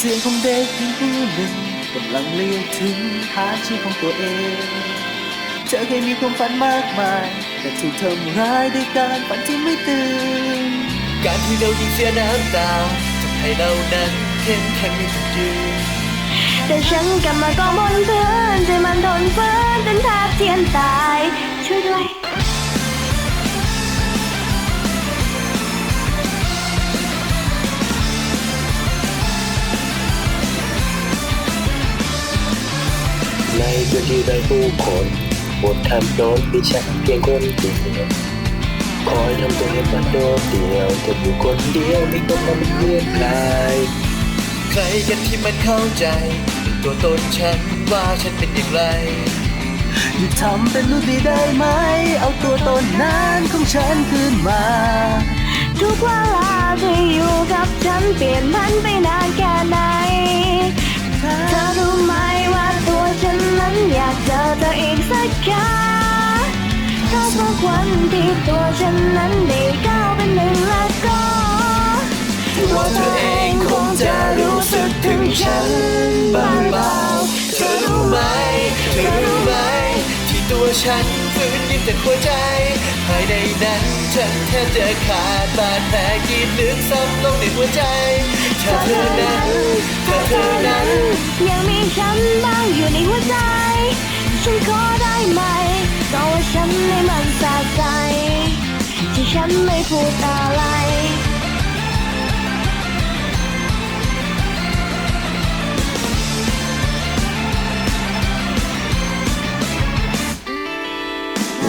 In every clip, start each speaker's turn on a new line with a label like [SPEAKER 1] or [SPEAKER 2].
[SPEAKER 1] เสียงของเด็กหญิงผู้หนึ่งกำลังเรียกถึงหาชื่อของตัวเอง เธอเคยมีความฝันมากมาย แต่ถูกทำร้ายด้วยการฝันที่ไม่ตื่น
[SPEAKER 2] การที่เรายิ่งเสียน้ำตาทำให้เรานั้นเข้มแข็งไม่ถึงยืน
[SPEAKER 3] แต่ฉันกลับมาก็บนพื้นใจมันทนฝืนจนแทบเทียนตาย ช่วยด้วย
[SPEAKER 4] พื้นที่ไร้ผู้คนบนถนนมีฉันเพียงคนเดียวคอยทำตัวให้มันโดดเดี่ยวแต่อยู่คนเดียวไม่ต้องมาเป็นเพื่อนใคร
[SPEAKER 2] ใครกันที่มันเข้าใจในตัวตนฉันว่าฉันเป็นอย่างไร
[SPEAKER 1] หยุดทำเป็นรู้ดีได้ไหม เอาตัวตนนั้นของฉันคืนมา
[SPEAKER 3] ทุกเวลาที่อยู่กับฉันเปลี่ยนมันไปนานแค่ไหนเธอรู้ไหม ครั้งถ้าสักวันที่ตัวฉันนั้นได้ก้าวเป็นหนึ่งแล้วก็
[SPEAKER 2] ตัวเธอเองคงจะรู้สึกถึงฉันบ้างเปล่าเธอรู้ไหม เธอรู้ไหม ที่ตัวฉันฝืนยิ้มแต่หัวใจ ภายในนั้นฉันแทบจะขาดบาดแผลกรีดลึกซ้ำลงในหัวใจถ้าเธอนั้นถ้าเธอนั้น
[SPEAKER 3] ยังมีฉันบ้างอยู่ในหัวใจ ฉันขอ นไม่พูดอะไร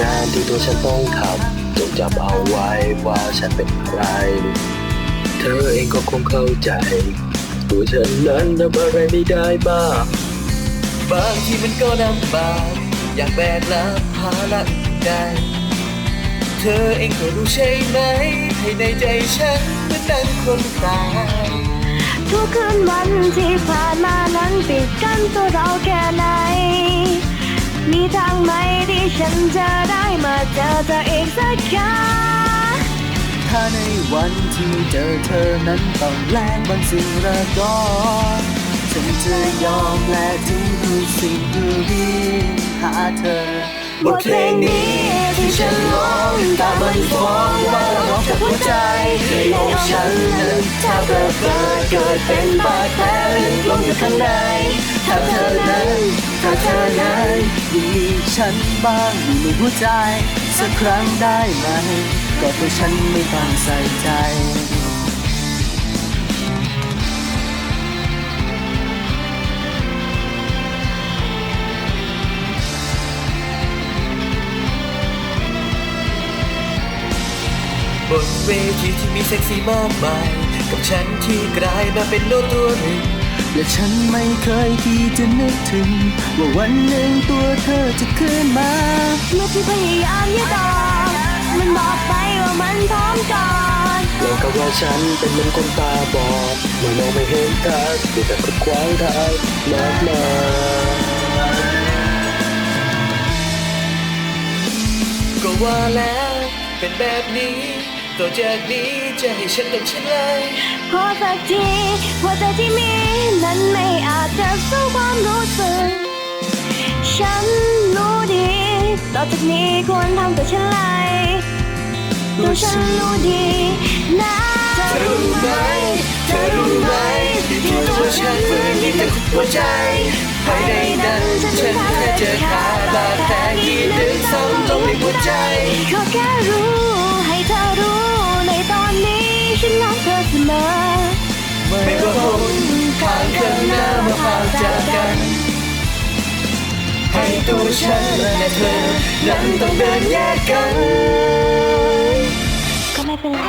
[SPEAKER 4] งานที่ตัวฉันต้องทำจงจำเอาไว้ว่าฉันเป็นใคร เธอเองก็คงเข้าใจ ตัวฉันนั้นทำอะไรไม่ได้บ้าง
[SPEAKER 2] บางทีมันก็ลำบากอยากแบกรับภาระใด เธอเองก็รู้ใช่ไหม ให้ในใจฉันเหมันดังคนตาย
[SPEAKER 3] ทุกคืนวันที่ผ่านมานั้นปิดกั้นตัวเราแค่ไหน มีทางไหมที่ฉันจะได้มาเจอเธออีกสักครั้ง
[SPEAKER 1] ถ้าในวันที่เจอเธอนั้นต้องแลกบางสิ่งละก่อนฉันจะยอมแลกทิ้งทุกสิ่งที่ดีหาเธอ
[SPEAKER 2] บทเพลงนี้ที่ฉันร้องตามันฟ้องว่าร้องจากหัวใจในอกฉันนั้นถ้าเกิดเกิดเกิดเป็นบาดแผลลึกลงอยู่ข้างในถ้าเธอนั้นถ้าเธอนั้น
[SPEAKER 1] ยังมีฉันบ้างอยู่ในหัวใจ สักครั้งได้ไหมก็ตัวฉันไม่ต้องใส่ใจ
[SPEAKER 2] บนเวทีที่มีเซ็กซี่มากมายกับฉันที่กลายมาเป็นโลกตัวหนึ่ง
[SPEAKER 1] และฉันไม่เคยที่จะนึกถึง ว่าวันหนึ่งตัวเธอจะขึ้นมา
[SPEAKER 3] เมื่อที่พยายามยึดต่อมันบอกไปว่ามันพร้อมก่อน
[SPEAKER 4] แล้วก็ว่าฉันเป็นเหมือนคนตาบอดเมื่อมองไม่เห็นทางมีแต่คนขวางทางมากมาย
[SPEAKER 2] ก็ว่าแล้วเป็นแบบนี้ ต่อจากนี้จะให้ฉันต้องเช่นไร
[SPEAKER 3] ขอสักทีว่าใจที่มีนั้นไม่อาจจะสู้ความรู้สึก ฉันรู้ดี ต่อจากนี้ควรทำกับฉันไรตัวฉันรู้ดีนะ
[SPEAKER 2] เธอรู้ไหมเธอรู้ไหมที่ตัวฉันฝืนยิ้มแต่หัวใจภายในนั้นฉันแค่เจอขาดบาดแผลที่ลึกซ้ำลงในหัวใจ
[SPEAKER 3] ขอแค่รู้ เมื่อคนผ่านกั
[SPEAKER 2] นหน้ามาพานจากกัน ให้ตัวฉันและเธอนั้นต้องเดินแยกกัน
[SPEAKER 3] ก็ไม่เป็นไร